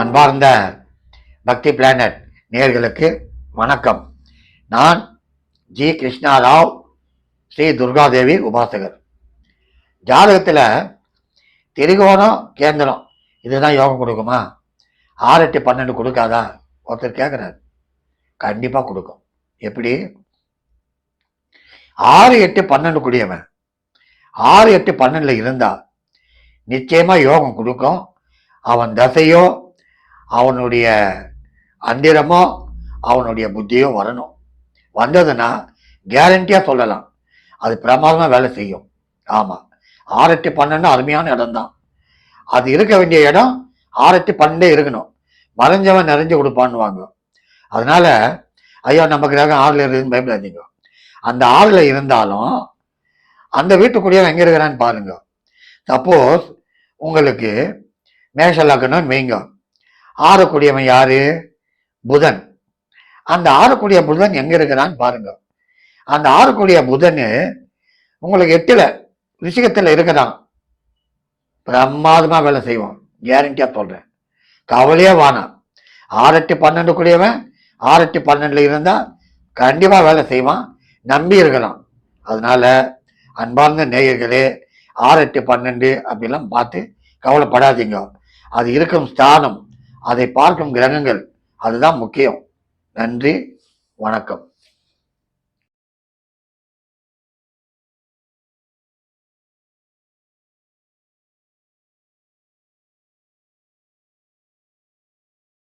அன்பார்ந்த பக்தி பிளானட் நேர்களுக்கு வணக்கம். நான் ஜி கிருஷ்ணா ராவ் ஸ்ரீ துர்காதேவி உபாசகர். ஜாதகத்தில் திரிகோணம் கேந்திரம் இதுதான் யோகம் கொடுக்குமா? ஆறு எட்டு பன்னெண்டு கொடுக்காதா? ஒருத்தர் கேட்குறாரு கண்டிப்பாக கொடுக்கும். எப்படி? ஆறு எட்டு பன்னெண்டு கூடியவன். ஆறு எட்டு பன்னெண்டில் இருந்தால் நிச்சயமாக யோகம் கொடுக்கும். அவன் தசையோ அவனுடைய அந்திரமோ அவனுடைய புத்தியோ வரணும். வந்ததுன்னா கேரண்டியாக சொல்லலாம். அது பிரமாதமாக வேலை செய்யும். ஆமாம் ஆரட்டி பன்னெண்டு அருமையான இடம் தான் அது இருக்க வேண்டிய இடம் ஆரட்டி பன்னெண்டே இருக்கணும். மறைஞ்சவன் நிறைஞ்சு கொடுப்பான்னுவாங்க. அதனால ஐயோ நம்ம கிரகம் ஆறில் இருக்குதுன்னு பயப்படாதீங்க. அந்த ஆறில் இருந்தாலும் அந்த வீட்டுக்குள்ளேயே எங்கே இருக்கிறான்னு பாருங்க. சப்போஸ் உங்களுக்கு மேஷ லக்னம் வைங்க ஆறக்கூடியவன் யாரு? புதன். அந்த ஆறக்கூடிய புதன் எங்க இருக்கிறான்னு பாருங்க. அந்த ஆறக்கூடிய புதன் உங்களுக்கு எட்டுல ரிஷிகத்துல இருக்கிறான். பிரமாதமா வேலை செய்வோம் கேரண்டியா சொல்றேன். கவலையே வானாம் ஆறட்டு பன்னெண்டு கூடியவன் ஆறட்டு பன்னெண்டுல இருந்தா கண்டிப்பா வேலை செய்வான். நம்பி இருக்கலாம் அதனால அன்பார்ந்த நேயர்களே ஆறு எட்டு பன்னெண்டு அப்படிலாம் பார்த்து கவலைப்படாதீங்க. அது இருக்கும் ஸ்தானம். அதை பார்க்கும் கிரகங்கள். அதுதான் முக்கியம். நன்றி வணக்கம்.